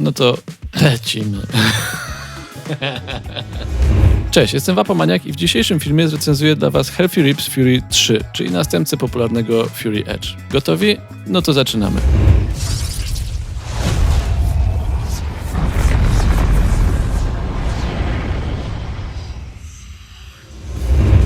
No to lecimy. Cześć, jestem Wapomaniak i w dzisiejszym filmie zrecenzuję dla Was Healthy Rips Fury 3, czyli następcę popularnego Fury Edge. Gotowi? No to zaczynamy.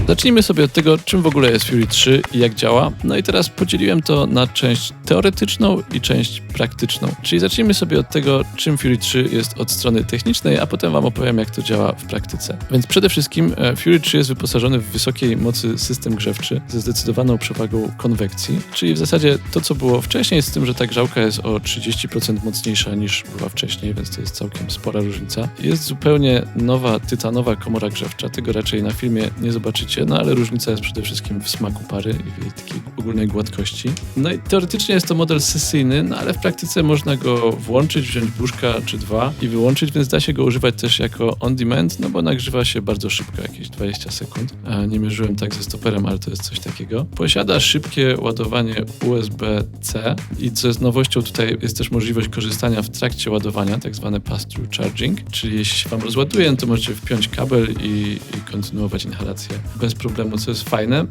Zacznijmy sobie od tego, czym w ogóle jest Fury 3 i jak działa. No i teraz podzieliłem to na część teoretyczną i część praktyczną. Czyli zacznijmy sobie od tego, czym Fury 3 jest od strony technicznej, a potem Wam opowiem, jak to działa w praktyce. Więc przede wszystkim e, Fury 3 jest wyposażony w wysokiej mocy system grzewczy ze zdecydowaną przewagą konwekcji, czyli w zasadzie to, co było wcześniej, z tym, że ta grzałka jest o 30% mocniejsza niż była wcześniej, więc to jest całkiem spora różnica. Jest zupełnie nowa, tytanowa komora grzewcza, tego raczej na filmie nie zobaczycie no ale różnica jest przede wszystkim w smaku pary i w jej takiej ogólnej gładkości. No i teoretycznie jest to model sesyjny, no ale w praktyce można go włączyć, wziąć buszka czy dwa i wyłączyć, więc da się go używać też jako on demand, no bo nagrzewa się bardzo szybko, jakieś 20 sekund. Nie mierzyłem tak ze stoperem, ale to jest coś takiego. Posiada szybkie ładowanie USB-C i co jest nowością tutaj jest też możliwość korzystania w trakcie ładowania, tak zwane pass-through charging, czyli jeśli się wam rozładuje, no to możecie wpiąć kabel i, i kontynuować inhalację bez problemu, co jest fajne.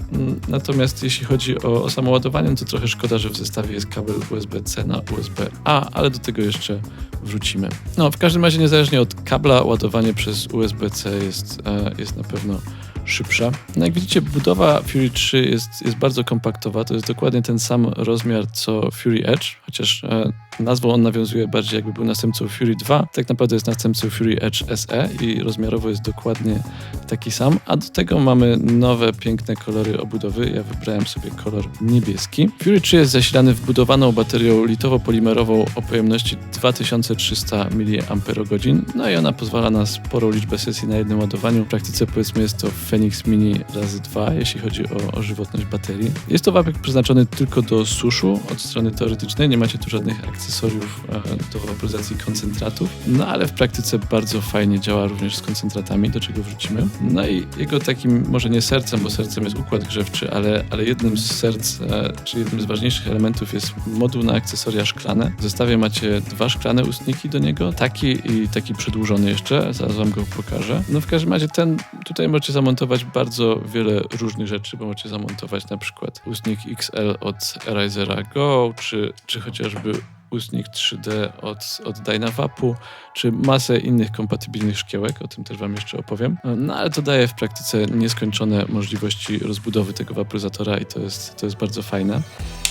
Natomiast jeśli chodzi o, o samo ładowanie, to trochę szkoda, że w zestawie jest kabel USB-C na USB-A, ale do tego jeszcze wrócimy. No, w każdym razie niezależnie od kabla, ładowanie przez USB-C jest, e, jest na pewno szybsza. No jak widzicie, budowa Fury 3 jest, jest bardzo kompaktowa. To jest dokładnie ten sam rozmiar co Fury Edge, chociaż e, nazwą on nawiązuje bardziej jakby był następcą Fury 2. Tak naprawdę jest następcą Fury Edge SE i rozmiarowo jest dokładnie taki sam. A do tego mamy nowe, piękne kolory obudowy. Ja wybrałem sobie kolor niebieski. Fury 3 jest zasilany wbudowaną baterią litowo-polimerową o pojemności 2300 mAh. No i ona pozwala na sporą liczbę sesji na jednym ładowaniu. W praktyce powiedzmy jest to Phoenix Mini razy 2, jeśli chodzi o, o żywotność baterii. Jest to wapek przeznaczony tylko do suszu od strony teoretycznej. Nie macie tu żadnych akcji akcesoriów e, do wapryzacji koncentratów, no ale w praktyce bardzo fajnie działa również z koncentratami, do czego wrócimy. No i jego takim, może nie sercem, bo sercem jest układ grzewczy, ale, ale jednym z serc, e, czy jednym z ważniejszych elementów jest moduł na akcesoria szklane. W zestawie macie dwa szklane ustniki do niego, taki i taki przedłużony jeszcze, zaraz wam go pokażę. No w każdym razie ten, tutaj możecie zamontować bardzo wiele różnych rzeczy, bo możecie zamontować na przykład ustnik XL od Erizera Go, czy, czy chociażby ustnik 3D od, od Dynavapu, czy masę innych kompatybilnych szkiełek, o tym też Wam jeszcze opowiem. No ale to daje w praktyce nieskończone możliwości rozbudowy tego wapryzatora i to jest, to jest bardzo fajne.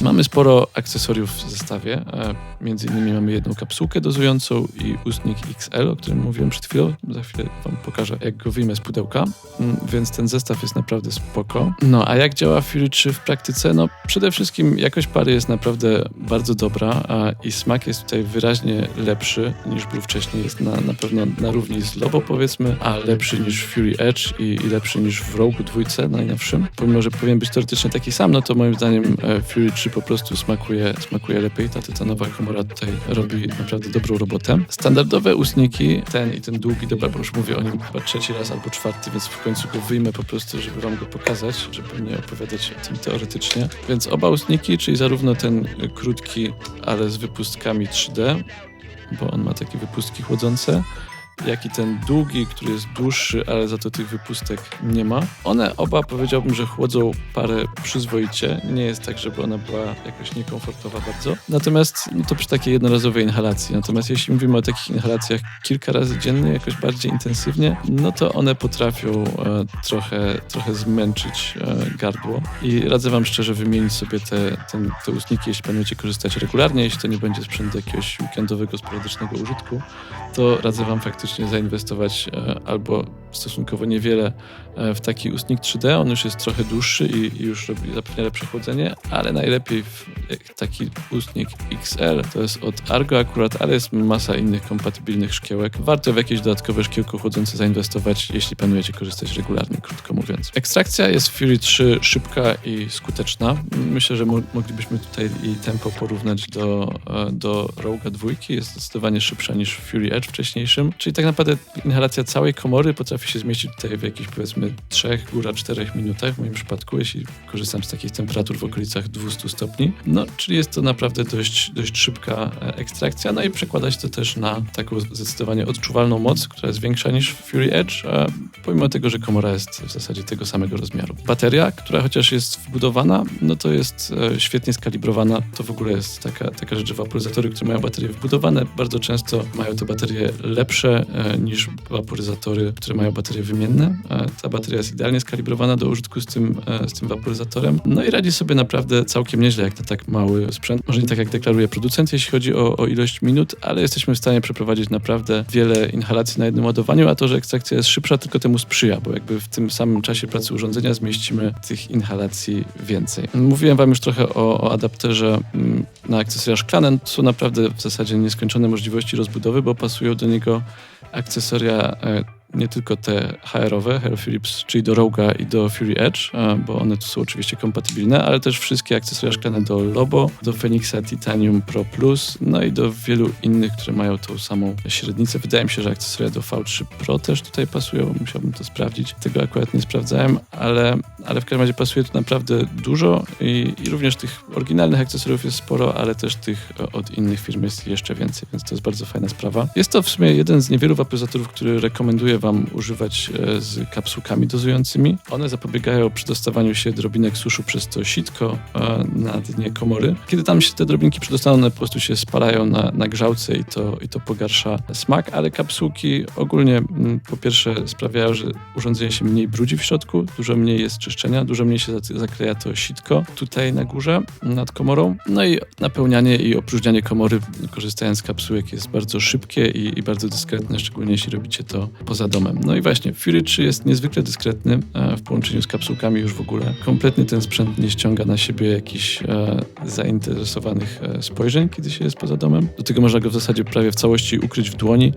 Mamy sporo akcesoriów w zestawie, e, między innymi mamy jedną kapsułkę dozującą i ustnik XL, o którym mówiłem przed chwilą. Za chwilę Wam pokażę, jak go wyjmę z pudełka, mm, więc ten zestaw jest naprawdę spoko. No a jak działa Fury 3 w praktyce? No przede wszystkim jakość pary jest naprawdę bardzo dobra i smak jest tutaj wyraźnie lepszy niż był wcześniej. Jest na, na pewno na równi z Lobo powiedzmy, a lepszy niż Fury Edge i, i lepszy niż w Rogue dwójce najnowszym. Pomimo, że powinien być teoretycznie taki sam, no to moim zdaniem e, Fury 3 po prostu smakuje, smakuje lepiej. Ta tytanowa komora tutaj robi naprawdę dobrą robotę. Standardowe ustniki, ten i ten długi, dobra, bo już mówię o nim chyba trzeci raz albo czwarty, więc w końcu go wyjmę po prostu, żeby wam go pokazać, żeby nie opowiadać o tym teoretycznie. Więc oba ustniki, czyli zarówno ten krótki, ale z wypustkami 3D, bo on ma takie wypustki chłodzące jak i ten długi, który jest dłuższy, ale za to tych wypustek nie ma. One oba powiedziałbym, że chłodzą parę przyzwoicie. Nie jest tak, żeby ona była jakoś niekomfortowa bardzo. Natomiast no to przy takiej jednorazowej inhalacji. Natomiast jeśli mówimy o takich inhalacjach kilka razy dziennie, jakoś bardziej intensywnie, no to one potrafią e, trochę, trochę zmęczyć e, gardło. I radzę Wam szczerze wymienić sobie te, ten, te ustniki, jeśli planujecie korzystać regularnie, jeśli to nie będzie sprzęt jakiegoś weekendowego, sporadycznego użytku, to radzę Wam faktycznie zainwestować e, albo stosunkowo niewiele e, w taki ustnik 3D. On już jest trochę dłuższy i, już robi zapewnia lepsze chłodzenie, ale najlepiej w taki ustnik XL to jest od Argo akurat, ale jest masa innych kompatybilnych szkiełek. Warto w jakieś dodatkowe szkiełko chłodzące zainwestować, jeśli planujecie korzystać regularnie, krótko mówiąc. Ekstrakcja jest w Fury 3 szybka i skuteczna. Myślę, że moglibyśmy tutaj i tempo porównać do, e, do Roga 2. Jest zdecydowanie szybsza niż Fury Edge wcześniejszym, czyli tak tak naprawdę inhalacja całej komory potrafi się zmieścić tutaj w jakichś powiedzmy 3, góra 4 minutach w moim przypadku, jeśli korzystam z takich temperatur w okolicach 200 stopni. No, czyli jest to naprawdę dość, dość szybka e, ekstrakcja, no i przekłada się to też na taką zdecydowanie odczuwalną moc, która jest większa niż w Fury Edge, a pomimo tego, że komora jest w zasadzie tego samego rozmiaru. Bateria, która chociaż jest wbudowana, no to jest e, świetnie skalibrowana. To w ogóle jest taka, taka rzecz, że waporyzatory, które mają baterie wbudowane, bardzo często mają te baterie lepsze e, niż waporyzatory, które mają baterie wymienne. Ta bateria jest idealnie skalibrowana do użytku z tym, z tym waporyzatorem. No i radzi sobie naprawdę całkiem nieźle, jak na tak mały sprzęt. Może nie tak, jak deklaruje producent, jeśli chodzi o, o ilość minut, ale jesteśmy w stanie przeprowadzić naprawdę wiele inhalacji na jednym ładowaniu, a to, że ekstrakcja jest szybsza, tylko temu sprzyja, bo jakby w tym samym czasie pracy urządzenia zmieścimy tych inhalacji więcej. Mówiłem wam już trochę o, o adapterze mm, na akcesoria szklane. Są naprawdę w zasadzie nieskończone możliwości rozbudowy, bo pasują do niego akcesoria e, nie tylko te HR-owe, Hero Philips, czyli do Roga i do Fury Edge, bo one tu są oczywiście kompatybilne, ale też wszystkie akcesoria szklane do Lobo, do Phoenixa Titanium Pro Plus, no i do wielu innych, które mają tą samą średnicę. Wydaje mi się, że akcesoria do V3 Pro też tutaj pasują, musiałbym to sprawdzić. Tego akurat nie sprawdzałem, ale, ale w każdym razie pasuje tu naprawdę dużo i, i również tych oryginalnych akcesoriów jest sporo, ale też tych od innych firm jest jeszcze więcej, więc to jest bardzo fajna sprawa. Jest to w sumie jeden z niewielu waporyzatorów, który rekomenduję Wam używać e, z kapsułkami dozującymi. One zapobiegają przedostawaniu się drobinek suszu przez to sitko e, na dnie komory. Kiedy tam się te drobinki przedostaną, one po prostu się spalają na, na grzałce i to, i to pogarsza smak, ale kapsułki ogólnie mm, po pierwsze sprawiają, że urządzenie się mniej brudzi w środku, dużo mniej jest czyszczenia, dużo mniej się zakleja to sitko tutaj na górze, nad komorą. No i napełnianie i opróżnianie komory korzystając z kapsułek jest bardzo szybkie i, i bardzo dyskretne, szczególnie jeśli robicie to poza domem. No i właśnie, Fury 3 jest niezwykle dyskretny w połączeniu z kapsułkami już w ogóle. Kompletnie ten sprzęt nie ściąga na siebie jakichś e, zainteresowanych e, spojrzeń, kiedy się jest poza domem. Do tego można go w zasadzie prawie w całości ukryć w dłoni,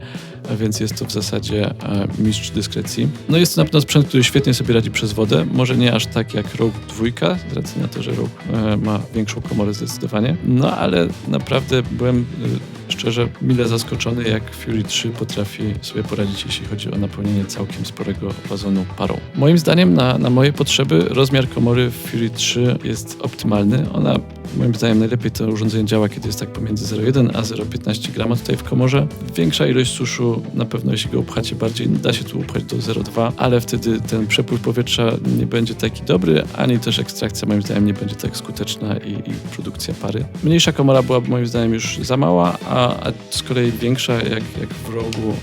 więc jest to w zasadzie e, mistrz dyskrecji. No jest to na pewno sprzęt, który świetnie sobie radzi przez wodę. Może nie aż tak jak Rogue 2, z racji na to, że Rogue e, ma większą komorę zdecydowanie. No ale naprawdę byłem e, szczerze mile zaskoczony, jak Fury 3 potrafi sobie poradzić, jeśli chodzi o napełnienie całkiem sporego wazonu parą. Moim zdaniem na, na moje potrzeby rozmiar komory w Fury 3 jest optymalny. Ona moim zdaniem najlepiej to urządzenie działa, kiedy jest tak pomiędzy 0,1 a 0,15 grama tutaj w komorze. Większa ilość suszu na pewno, jeśli go upchacie bardziej, da się tu upchać do 0,2, ale wtedy ten przepływ powietrza nie będzie taki dobry, ani też ekstrakcja moim zdaniem nie będzie tak skuteczna i, i produkcja pary. Mniejsza komora byłaby moim zdaniem już za mała, a, a z kolei większa, jak, jak w rogu,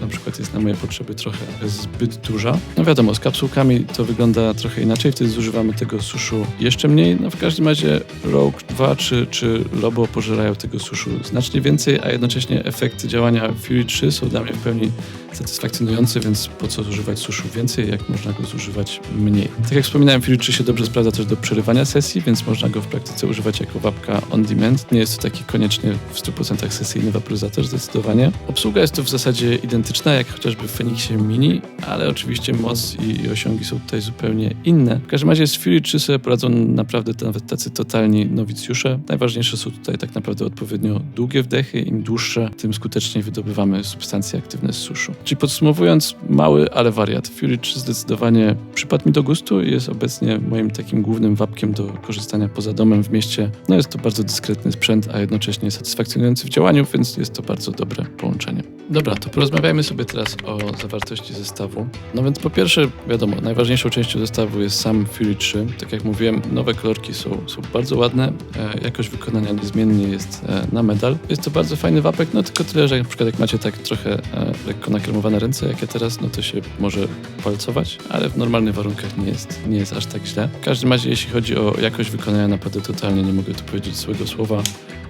na przykład jest na moje potrzeby trochę zbyt duża. No wiadomo, z kapsułkami to wygląda trochę inaczej, wtedy zużywamy tego suszu jeszcze mniej. No w każdym razie Rogue 2 czy, czy Lobo pożerają tego suszu znacznie więcej, a jednocześnie efekty działania Fury 3 są dla mnie w pełni satysfakcjonujące, więc po co zużywać suszu więcej, jak można go zużywać mniej. Tak jak wspominałem, 3 się dobrze sprawdza też do przerywania sesji, więc można go w praktyce używać jako wapka on demand. Nie jest to taki koniecznie w 100% sesyjny waporyzator zdecydowanie. Obsługa jest tu w zasadzie identyczna, jak chociażby w Phoenixie Mini, ale oczywiście moc i, i osiągi są tutaj zupełnie inne. W każdym razie z Fury 3 sobie poradzą naprawdę nawet tacy totalni nowicjusze. Najważniejsze są tutaj tak naprawdę odpowiednio długie wdechy. Im dłuższe, tym skuteczniej wydobywamy substancje aktywne z suszu. Czyli podsumowując, mały, ale wariat. Fury 3 zdecydowanie przypadł mi do gustu i jest obecnie moim takim głównym wapkiem do korzystania poza domem w mieście. No jest to bardzo dyskretny sprzęt, a jednocześnie satysfakcjonujący w działaniu, więc jest to bardzo dobre połączenie. Dobra, to porozmawiajmy sobie teraz o zawartości zestawu. No więc po pierwsze, wiadomo, najważniejszą częścią zestawu jest sam Fury 3. Tak jak mówiłem, nowe kolorki są, są bardzo ładne, e, jakość wykonania niezmiennie jest e, na medal. Jest to bardzo fajny wapek, no tylko tyle, że na przykład jak macie tak trochę e, lekko nakremowane ręce, jak ja teraz, no to się może palcować, ale w normalnych warunkach nie jest, nie jest aż tak źle. W każdym razie, jeśli chodzi o jakość wykonania, naprawdę totalnie nie mogę tu powiedzieć złego słowa.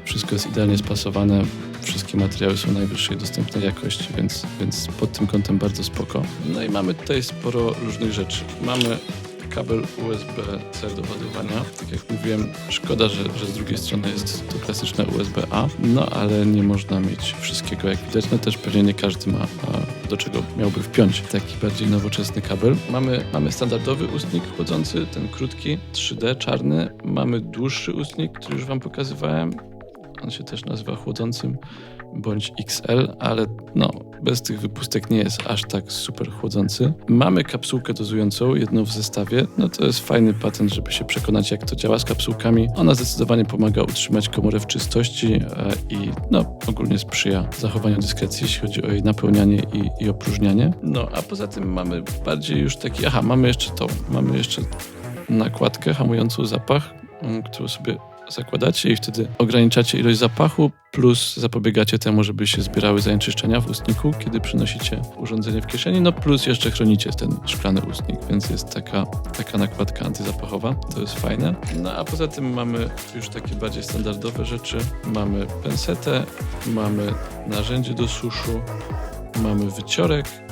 Wszystko jest idealnie spasowane, wszystkie materiały są najwyższej dostępnej jakości, więc, więc pod tym kątem bardzo spoko. No i mamy tutaj sporo różnych rzeczy. Mamy kabel USB-C do ładowania. Tak jak mówiłem, szkoda, że, że z drugiej strony jest to klasyczne USB-A, no ale nie można mieć wszystkiego jak widać. No też pewnie nie każdy ma do czego miałby wpiąć taki bardziej nowoczesny kabel. Mamy, mamy standardowy ustnik chłodzący, ten krótki, 3D, czarny. Mamy dłuższy ustnik, który już Wam pokazywałem. On się też nazywa chłodzącym bądź XL, ale no, bez tych wypustek nie jest aż tak super chłodzący. Mamy kapsułkę dozującą, jedną w zestawie. No to jest fajny patent, żeby się przekonać, jak to działa z kapsułkami. Ona zdecydowanie pomaga utrzymać komorę w czystości e, i no, ogólnie sprzyja zachowaniu dyskrecji, jeśli chodzi o jej napełnianie i, i opróżnianie. No a poza tym mamy bardziej już taki, aha, mamy jeszcze to, mamy jeszcze nakładkę hamującą zapach, którą sobie zakładacie i wtedy ograniczacie ilość zapachu, plus zapobiegacie temu, żeby się zbierały zanieczyszczenia w ustniku, kiedy przynosicie urządzenie w kieszeni, no plus jeszcze chronicie ten szklany ustnik, więc jest taka, taka nakładka antyzapachowa, to jest fajne. No a poza tym mamy już takie bardziej standardowe rzeczy, mamy pensetę, mamy narzędzie do suszu, mamy wyciorek,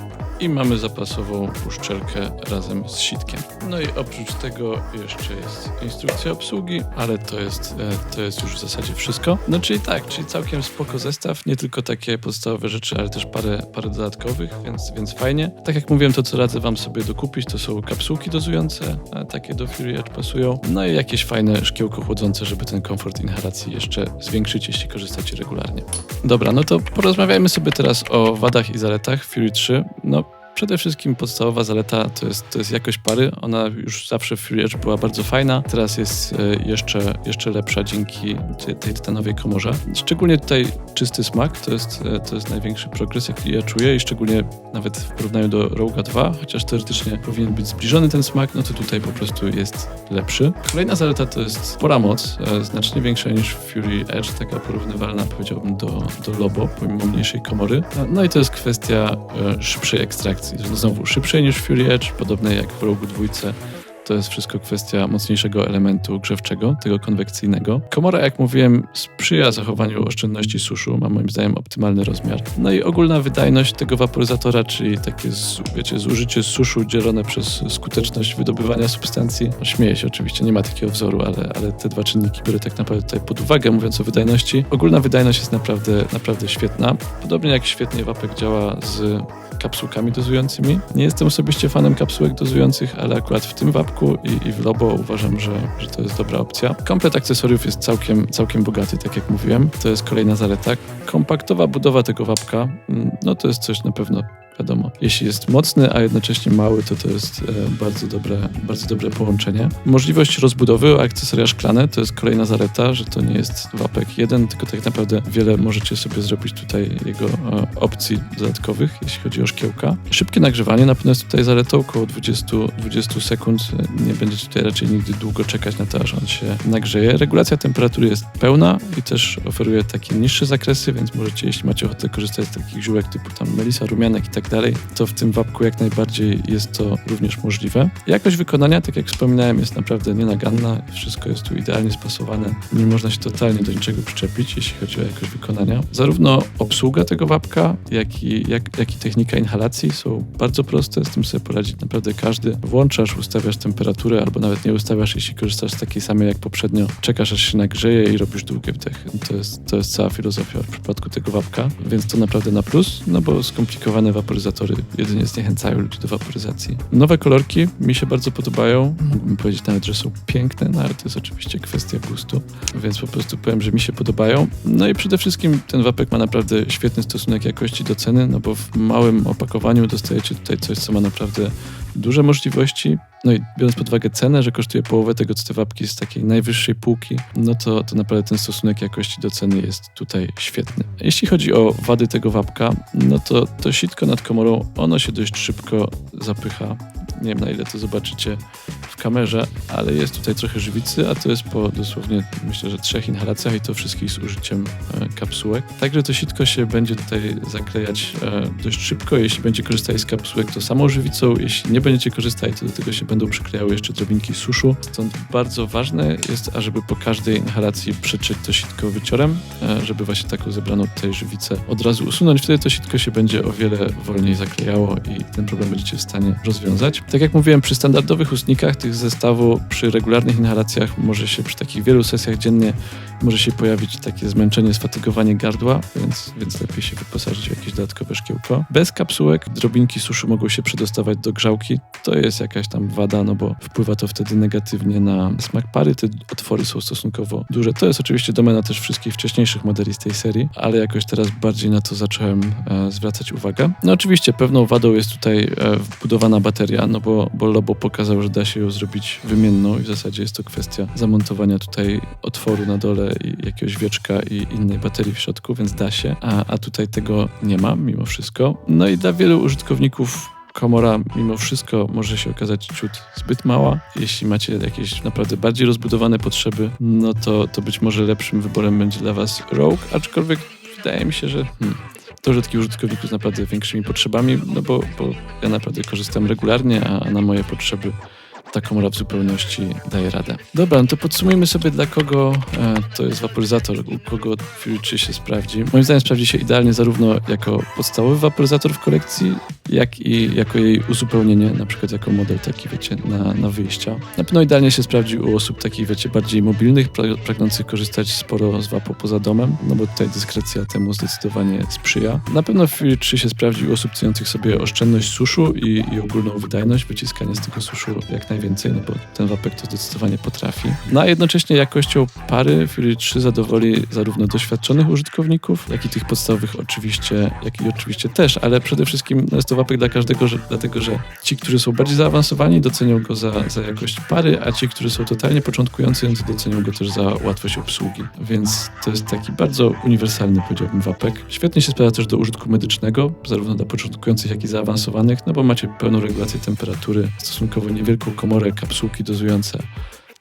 i mamy zapasową uszczelkę razem z sitkiem. No i oprócz tego jeszcze jest instrukcja obsługi, ale to jest, e, to jest już w zasadzie wszystko. No czyli tak, czyli całkiem spoko zestaw, nie tylko takie podstawowe rzeczy, ale też parę, parę dodatkowych, więc, więc fajnie. Tak jak mówiłem, to co radzę wam sobie dokupić, to są kapsułki dozujące, takie do Fury Edge pasują, no i jakieś fajne szkiełko chłodzące, żeby ten komfort inhalacji jeszcze zwiększyć, jeśli korzystacie regularnie. Dobra, no to porozmawiajmy sobie teraz o wadach i zaletach Fury 3. No Przede wszystkim podstawowa zaleta to jest, to jest jakość pary. Ona już zawsze w Fury Edge była bardzo fajna. Teraz jest e, jeszcze, jeszcze lepsza dzięki tej, tytanowej komorze. Szczególnie tutaj czysty smak to jest, e, to jest największy progres, jaki ja czuję i szczególnie nawet w porównaniu do Roga 2, chociaż teoretycznie powinien być zbliżony ten smak, no to tutaj po prostu jest lepszy. Kolejna zaleta to jest spora moc, e, znacznie większa niż Fury Edge, taka porównywalna powiedziałbym do, do Lobo, pomimo mniejszej komory. No, no i to jest kwestia szybszej ekstrakcji akcji. Znowu szybszej niż Fury Edge, podobne jak w Rogu dwójce to jest wszystko kwestia mocniejszego elementu grzewczego, tego konwekcyjnego. Komora, jak mówiłem, sprzyja zachowaniu oszczędności suszu, ma moim zdaniem optymalny rozmiar. No i ogólna wydajność tego waporyzatora, czyli takie, wiecie, zużycie suszu dzielone przez skuteczność wydobywania substancji. No, śmieję się oczywiście, nie ma takiego wzoru, ale, ale te dwa czynniki biorę tak naprawdę tutaj pod uwagę, mówiąc o wydajności. Ogólna wydajność jest naprawdę, naprawdę świetna. Podobnie jak świetnie wapek działa z kapsułkami dozującymi. Nie jestem osobiście fanem kapsułek dozujących, ale akurat w tym wapku i, i w Lobo uważam, że, że to jest dobra opcja. Komplet akcesoriów jest całkiem, całkiem bogaty, tak jak mówiłem. To jest kolejna zaleta. Kompaktowa budowa tego wapka, mm, no to jest coś na pewno wiadomo, jeśli jest mocny, a jednocześnie mały, to to jest e, bardzo dobre, bardzo dobre połączenie. Możliwość rozbudowy akcesoria szklane to jest kolejna zaleta, że to nie jest wapek jeden, tylko tak naprawdę wiele możecie sobie zrobić tutaj jego e, opcji dodatkowych, jeśli chodzi o szkiełka. Szybkie nagrzewanie na pewno jest tutaj zaletą, około 20, 20 sekund. Nie będziecie tutaj raczej nigdy długo czekać na to, aż on się nagrzeje. Regulacja temperatury jest pełna i też oferuje takie niższe zakresy, więc możecie, jeśli macie ochotę korzystać z takich ziółek typu tam melisa, rumianek i tak dalej, to w tym wapku jak najbardziej jest to również możliwe. Jakość wykonania, tak jak wspominałem, jest naprawdę nienaganna. Wszystko jest tu idealnie spasowane. Nie można się totalnie do niczego przyczepić, jeśli chodzi o jakość wykonania. Zarówno obsługa tego wapka, jak i, jak, jak i technika inhalacji są bardzo proste. Z tym sobie poradzić naprawdę każdy. Włączasz, ustawiasz temperaturę, albo nawet nie ustawiasz, jeśli korzystasz z takiej samej jak poprzednio. Czekasz, aż się nagrzeje i robisz długie wdechy. To jest, to jest cała filozofia w przypadku tego wapka, więc to naprawdę na plus, no bo skomplikowane waporyzacje waporyzatory jedynie zniechęcają ludzi do waporyzacji. Nowe kolorki mi się bardzo podobają. Mógłbym powiedzieć nawet, że są piękne, no ale to jest oczywiście kwestia gustu, więc po prostu powiem, że mi się podobają. No i przede wszystkim ten wapek ma naprawdę świetny stosunek jakości do ceny, no bo w małym opakowaniu dostajecie tutaj coś, co ma naprawdę duże możliwości. No i biorąc pod uwagę cenę, że kosztuje połowę tego, co te wapki z takiej najwyższej półki, no to, to naprawdę ten stosunek jakości do ceny jest tutaj świetny. Jeśli chodzi o wady tego wapka, no to to sitko nad komorą, ono się dość szybko zapycha. Nie wiem na ile to zobaczycie w kamerze, ale jest tutaj trochę żywicy, a to jest po dosłownie myślę, że trzech inhalacjach i to wszystkich z użyciem e, kapsułek. Także to sitko się będzie tutaj zaklejać e, dość szybko. Jeśli będzie korzystać z kapsułek, to samą żywicą. Jeśli nie będziecie korzystać, to do tego się będą przyklejały jeszcze drobinki suszu. Stąd bardzo ważne jest, ażeby po każdej inhalacji przetrzeć to sitko wyciorem, e, żeby właśnie taką zebraną tutaj żywicę od razu usunąć. Wtedy to sitko się będzie o wiele wolniej zaklejało i ten problem będziecie w stanie rozwiązać. Tak jak mówiłem, przy standardowych ustnikach tych zestawu, przy regularnych inhalacjach może się przy takich wielu sesjach dziennie może się pojawić takie zmęczenie, sfatygowanie gardła, więc, więc lepiej się wyposażyć w jakieś dodatkowe szkiełko. Bez kapsułek drobinki suszu mogą się przedostawać do grzałki. To jest jakaś tam wada, no bo wpływa to wtedy negatywnie na smak pary. Te otwory są stosunkowo duże. To jest oczywiście domena też wszystkich wcześniejszych modeli z tej serii, ale jakoś teraz bardziej na to zacząłem e, zwracać uwagę. No oczywiście pewną wadą jest tutaj e, wbudowana bateria, no bo, bo Lobo pokazał, że da się ją zrobić wymienną i w zasadzie jest to kwestia zamontowania tutaj otworu na dole jakiegoś wieczka i innej baterii w środku, więc da się, a, a tutaj tego nie ma mimo wszystko. No i dla wielu użytkowników komora mimo wszystko może się okazać ciut zbyt mała. Jeśli macie jakieś naprawdę bardziej rozbudowane potrzeby, no to, to być może lepszym wyborem będzie dla Was Rogue, aczkolwiek wydaje mi się, że hmm, to rzadkich użytkowników z naprawdę większymi potrzebami, no bo, bo ja naprawdę korzystam regularnie, a na moje potrzeby ta komora w zupełności daje radę. Dobra, no to podsumujmy sobie dla kogo e, to jest waporyzator, u kogo Fury 3 się sprawdzi. Moim zdaniem sprawdzi się idealnie zarówno jako podstawowy waporyzator w kolekcji, jak i jako jej uzupełnienie, na przykład jako model taki, wiecie, na, na wyjścia. Na pewno idealnie się sprawdzi u osób takich, wiecie, bardziej mobilnych, pra- pragnących korzystać sporo z wapo poza domem, no bo tutaj dyskrecja temu zdecydowanie sprzyja. Na pewno Fury 3 się sprawdzi u osób ceniących sobie oszczędność suszu i, i ogólną wydajność, wyciskanie z tego suszu jak najwięcej, no bo ten wapek to zdecydowanie potrafi. No a jednocześnie jakością pary Fury 3 zadowoli zarówno doświadczonych użytkowników, jak i tych podstawowych oczywiście, jak i oczywiście też, ale przede wszystkim no jest to wapek dla każdego, że, dlatego że ci, którzy są bardziej zaawansowani, docenią go za, za jakość pary, a ci, którzy są totalnie początkujący, to docenią go też za łatwość obsługi. Więc to jest taki bardzo uniwersalny, powiedziałbym, wapek. Świetnie się sprawdza też do użytku medycznego, zarówno dla początkujących, jak i zaawansowanych, no bo macie pełną regulację temperatury, stosunkowo niewielką komorę, kapsułki dozujące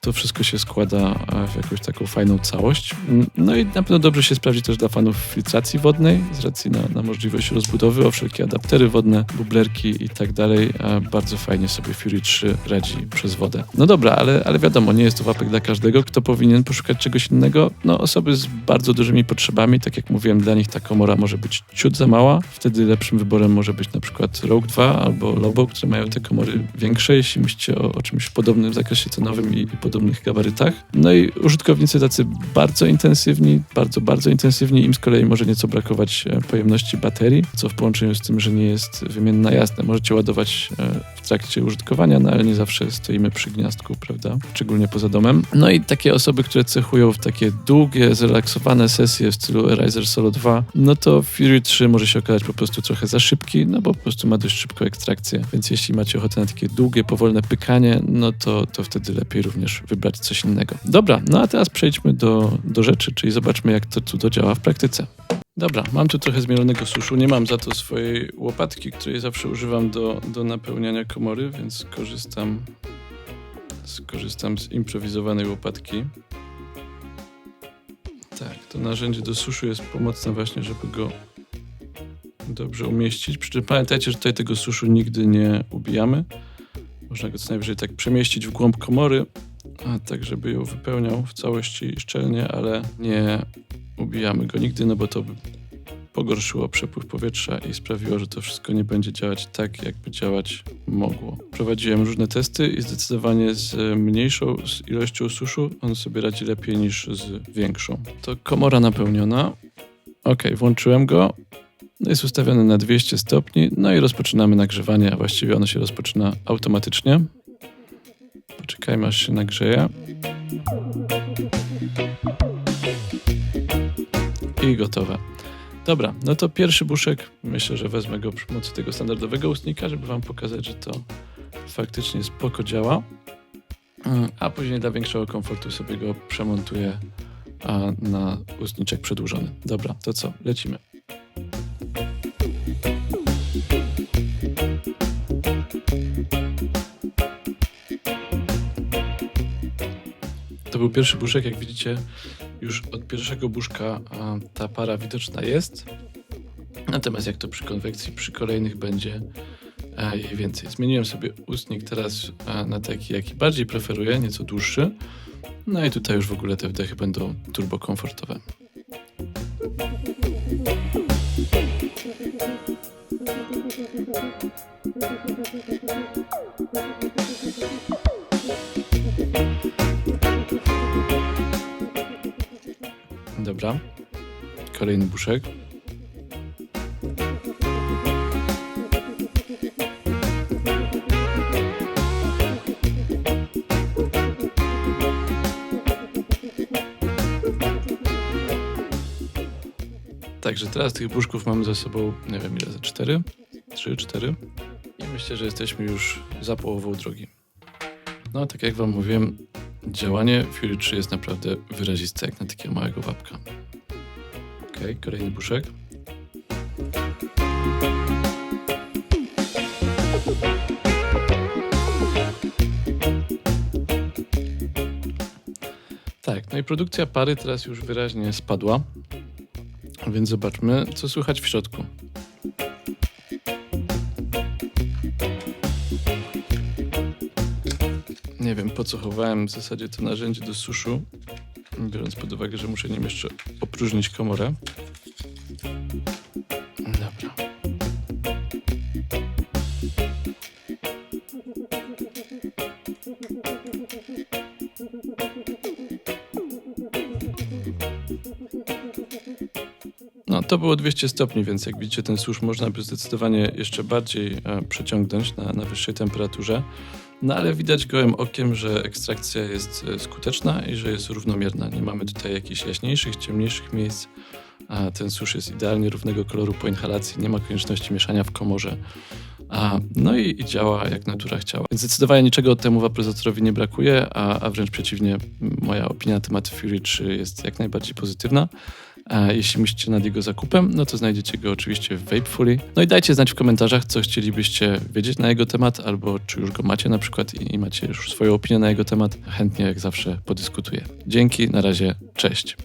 to wszystko się składa e, w jakąś taką fajną całość. Mm, No i na pewno dobrze się sprawdzi też dla fanów filtracji wodnej, z racji na, na możliwość rozbudowy o wszelkie adaptery wodne, bublerki i tak dalej. Bardzo fajnie sobie Fury 3 radzi przez wodę. No dobra, ale, ale wiadomo, nie jest to wapek dla każdego. Kto powinien poszukać czegoś innego? No osoby z bardzo dużymi potrzebami, tak jak mówiłem, dla nich ta komora może być ciut za mała. Wtedy lepszym wyborem może być na przykład Rogue 2 albo Lobo, które mają te komory większe, jeśli myślicie o, o czymś w podobnym zakresie cenowym i, i podobnych gabarytach. No i użytkownicy tacy bardzo intensywni, bardzo, bardzo intensywni, im z kolei może nieco brakować e, pojemności baterii, co w połączeniu z tym, że nie jest wymienna jasne. Możecie ładować e, w trakcie użytkowania, no ale nie zawsze stoimy przy gniazdku, prawda? Szczególnie poza domem. No i takie osoby, które cechują w takie długie, zrelaksowane sesje w stylu Riser Solo 2, no to Fury 3 może się okazać po prostu trochę za szybki, no bo po prostu ma dość szybką ekstrakcję. Więc jeśli macie ochotę na takie długie, powolne pykanie, no to, to wtedy lepiej również wybrać coś innego. Dobra, no a teraz przejdźmy do, do rzeczy, czyli zobaczmy, jak to tu działa w praktyce. Dobra, mam tu trochę zmielonego suszu. Nie mam za to swojej łopatki, której zawsze używam do, do napełniania komory, więc korzystam, skorzystam z improwizowanej łopatki. Tak, to narzędzie do suszu jest pomocne właśnie, żeby go dobrze umieścić. Przy czym pamiętajcie, że tutaj tego suszu nigdy nie ubijamy. Można go co najwyżej tak przemieścić w głąb komory, tak, żeby ją wypełniał w całości szczelnie, ale nie ubijamy go nigdy, no bo to by pogorszyło przepływ powietrza i sprawiło, że to wszystko nie będzie działać tak, jakby działać mogło. Prowadziłem różne testy i zdecydowanie z mniejszą ilością suszu on sobie radzi lepiej niż z większą. To komora napełniona. Ok, włączyłem go. No Jest ustawiony na 200 stopni, no i rozpoczynamy nagrzewanie, a właściwie ono się rozpoczyna automatycznie. Poczekajmy aż się nagrzeje. I gotowe. Dobra, no to pierwszy buszek, myślę, że wezmę go przy pomocy tego standardowego ustnika, żeby wam pokazać, że to faktycznie spoko działa. Mm, A później dla większego komfortu sobie go przemontuję na ustniczek przedłużony. Dobra, to co? Lecimy. Był pierwszy buszek, jak widzicie, już od pierwszego buszka ta para widoczna jest. Natomiast jak to przy konwekcji, przy kolejnych będzie a, jej więcej. Zmieniłem sobie ustnik teraz a, na taki, jaki bardziej preferuję, nieco dłuższy. No i tutaj już w ogóle te wdechy będą turbo Dobra. Kolejny buszek. Także teraz tych buszków mamy ze sobą, nie wiem ile, ze cztery? Trzy, cztery? I myślę, że jesteśmy już za połową drogi. No, tak jak wam mówiłem, działanie Fury 3 jest naprawdę wyraziste, jak na takiego małego wapka. Okej, kolejny buszek. Tak, no i produkcja pary teraz już wyraźnie spadła, więc zobaczmy, co słychać w środku. Nie wiem, po co chowałem w zasadzie to narzędzie do suszu, biorąc pod uwagę, że muszę nim jeszcze opróżnić komorę. To było 200 stopni, więc jak widzicie, ten susz można by zdecydowanie jeszcze bardziej e, przeciągnąć na, na wyższej temperaturze. No ale widać gołym okiem, że ekstrakcja jest e, skuteczna i że jest równomierna. Nie mamy tutaj jakichś jaśniejszych, ciemniejszych miejsc. A ten susz jest idealnie równego koloru po inhalacji. Nie ma konieczności mieszania w komorze. A, no i, i działa jak natura chciała. Więc zdecydowanie niczego temu wapryzatorowi nie brakuje, a, a wręcz przeciwnie, moja opinia na temat Fury 3 jest jak najbardziej pozytywna. A jeśli myślicie nad jego zakupem, no to znajdziecie go oczywiście w Vapefully. No i dajcie znać w komentarzach, co chcielibyście wiedzieć na jego temat, albo czy już go macie na przykład i macie już swoją opinię na jego temat. Chętnie jak zawsze podyskutuję. Dzięki, na razie, cześć.